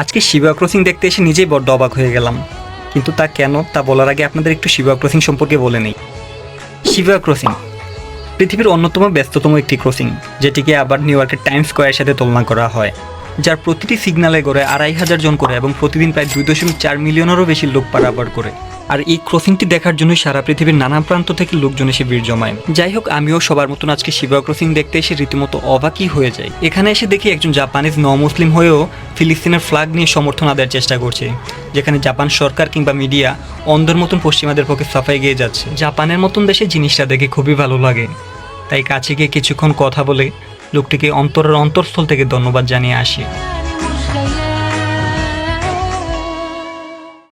আজকে শিবা ক্রসিং দেখতে এসে নিজেই বড্ড অবাক হয়ে গেলাম। কিন্তু তা কেন তা বলার আগে আপনাদের একটু শিবা ক্রসিং সম্পর্কে বলে নেই। শিবা ক্রসিং পৃথিবীর অন্যতম ব্যস্ততম একটি ক্রসিং যেটিকে আবার নিউ ইয়র্কের টাইম স্কোয়ারের সাথে তুলনা করা হয়, যার প্রতিটি সিগনালে গড়ে আড়াই হাজার জন করে এবং প্রতিদিন প্রায় দুই দশমিক চার মিলিয়নেরও বেশি লোক পারাবার করে। আর এই ক্রসিংটি দেখার জন্য সারা পৃথিবীর নানা প্রান্ত থেকে লোকজন এসে ভিড় জমায়। যাই হোক, আমিও সবার মতন আজকে শিবা ক্রসিং দেখতে এসে রীতিমতো অবাকই হয়ে যায় এখানে এসে দেখি একজন জাপানিজ ন মুসলিম হয়েও ফিলিস্তিনের ফ্লাগ নিয়ে সমর্থন আদায়ের চেষ্টা করছে, যেখানে জাপান সরকার কিংবা মিডিয়া অন্ধের মতন পশ্চিমাদের পক্ষে সাফাই গিয়ে যাচ্ছে। জাপানের মতন দেশে জিনিসটা দেখে খুবই ভালো লাগে। তাই কাছে গিয়ে কিছুক্ষণ কথা বলে লোকটিকে অন্তরের অন্তরস্থল থেকে ধন্যবাদ জানিয়ে আসি।